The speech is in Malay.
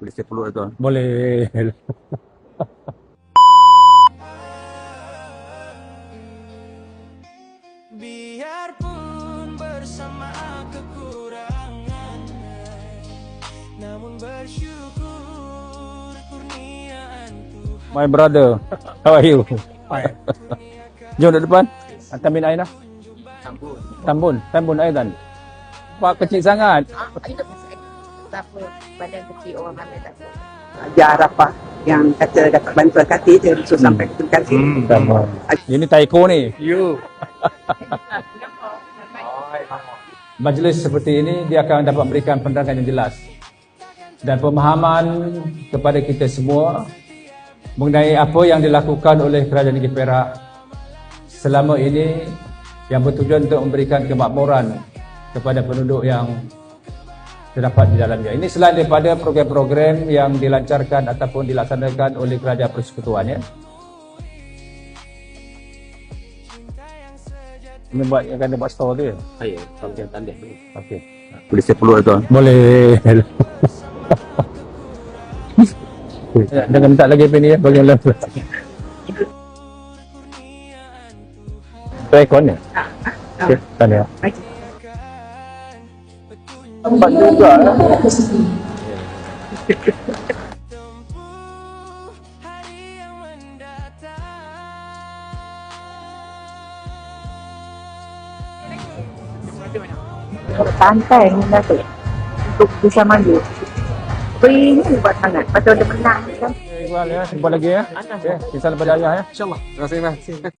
Boleh saya peluk tuan. Boleh. Biarpun bersama kekurangan Namun bersyukur kurniaan Tuhan My brother. How are you? Jom ke depan. Hantar min Aina. Tambun. Tambun Aidan. Pak kecil sangat. Ah, pasal tak apa badan kecil orang ramai tak apa. Haji Arafah yang kata dapat bantuan kati dia suruh sampai ke kati. Hmm. Sama. Ini taiko ni. You. Majlis seperti ini dia akan dapat memberikan penerangan yang jelas dan pemahaman kepada kita semua mengenai apa yang dilakukan oleh kerajaan negeri Perak selama ini yang bertujuan untuk memberikan kemakmuran kepada penduduk yang terdapat di dalamnya. Ini selain daripada program-program yang dilancarkan ataupun dilaksanakan oleh kerajaan persekutuan ya. Ini buat yang kena buat store ya? Saya sampai tanda. Okey. Boleh saya peluk tuan. Boleh. Ya, Jangan minta lagi apa ni ya, bagi yang lain. Rekon ya? Okey, tanya. Nampak juga lah. hari yang mendatang Santai ni lah tu. Untuk bisa maju. Beri ni buat sangat. Lepas tu dia menang kan. Iqbal ya, jumpa lagi ya. Okay, kisah daripada ayah ya. InsyaAllah. Terima kasih. Mas.